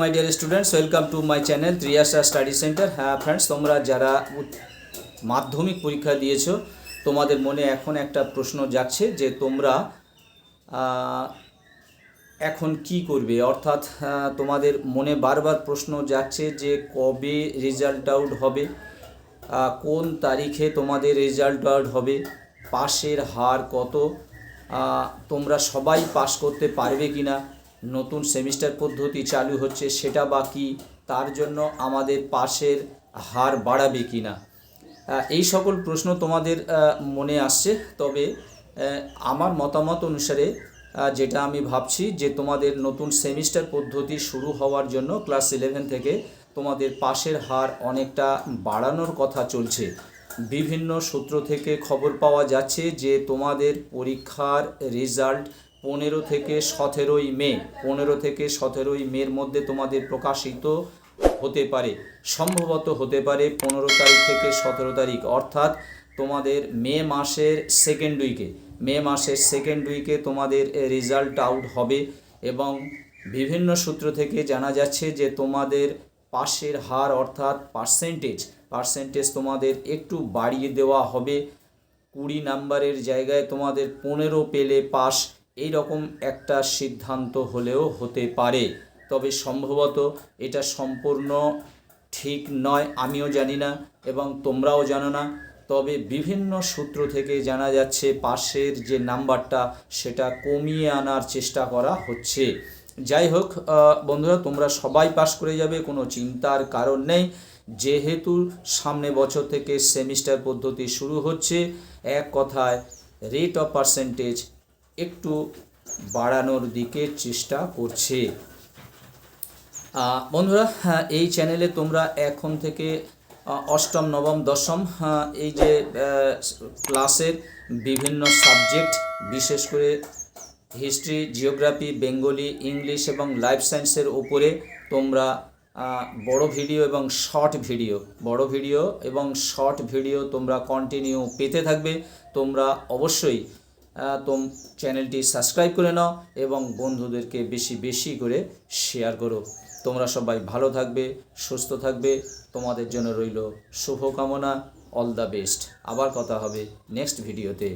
My dear students welcome to my channel Triyasha study centre হ্যাঁ friends তোমরা যারা মাধ্যমিক পরীক্ষা দিয়েছ, তোমাদের মনে এখন একটা প্রশ্ন যাচ্ছে যে তোমরা এখন কি করবে? অর্থাৎ তোমাদের মনে বারবার প্রশ্ন যাচ্ছে যে কবে রেজাল্ট আউট হবে কোন তারিখে তোমাদের রেজাল্ট আউট হবে, পাশের হার কত তোমরা সবাই পাস করতে পারবে কি না নতুন সেমিস্টার পদ্ধতি চালু হচ্ছে, সেটা বাকি তার জন্য আমাদের পাশের হার বাড়াবে কি না? এই সকল প্রশ্ন তোমাদের মনে আসছে, তবে আমার মতামত অনুসারে যেটা আমি ভাবছি যে তোমাদের নতুন সেমিস্টার পদ্ধতি শুরু হওয়ার জন্য ক্লাস ইলেভেন থেকে তোমাদের পাশের হার অনেকটা বাড়ানোর কথা চলছে। বিভিন্ন সূত্র থেকে খবর পাওয়া যাচ্ছে যে তোমাদের পরীক্ষার রেজাল্ট পনেরো থেকে সতেরোই মে, পনেরো থেকে সতেরোই মের মধ্যে তোমাদের প্রকাশিত হতে পারে, সম্ভবত হতে পারে পনেরো তারিখ থেকে সতেরো তারিখ। অর্থাৎ তোমাদের মে মাসের সেকেন্ড উইকে মে মাসের সেকেন্ড উইকে তোমাদের রেজাল্ট আউট হবে এবং বিভিন্ন সূত্র থেকে জানা যাচ্ছে যে তোমাদের পাশের হার অর্থাৎ পার্সেন্টেজ পার্সেন্টেজ তোমাদের একটু বাড়িয়ে দেওয়া হবে। কুড়ি নাম্বারের জায়গায় তোমাদের পনেরো পেলে পাস এই রকম একটা সিদ্ধান্ত হলেও হতে পারে। তবে সম্ভবত এটা সম্পূর্ণ ঠিক নয়, আমিও জানি না এবং তোমরাও জানো না। তবে বিভিন্ন সূত্র থেকে জানা যাচ্ছে পাশের যে নাম্বারটা, সেটা কমিয়ে আনার চেষ্টা করা হচ্ছে। যাই হোক বন্ধুরা, তোমরা সবাই পাস করে যাবে, কোনো চিন্তার কারণ নেই। যেহেতু সামনে বছর থেকে সেমিস্টার পদ্ধতি শুরু হচ্ছে, এক কথায় রেট অফ পার্সেন্টেজ একটু বাড়ানোর দিকে চেষ্টা করছে। বন্ধুরা হ্যাঁ, এই চ্যানেলে তোমরা এখন থেকে অষ্টম নবম দশম হ্যাঁ, এই যে ক্লাসের বিভিন্ন সাবজেক্ট বিশেষ করে হিস্ট্রি জিওগ্রাফি বেঙ্গলি ইংলিশ এবং লাইফ সায়েন্সের উপরে তোমরা বড় ভিডিও এবং শর্ট ভিডিও বড় ভিডিও এবং শর্ট ভিডিও তোমরা কন্টিনিউ পেতে থাকবে। তোমরা অবশ্যই তোম চ্যানেলটি সাবস্ক্রাইব করে নাও এবং বন্ধুদেরকে বেশি বেশি করে শেয়ার করো। তোমরা সবাই ভালো থাকবে, সুস্থ থাকবে। তোমাদের জন্য রইল শুভকামনা, অল দ্য বেস্ট। আবার কথা হবে নেক্সট ভিডিওতে।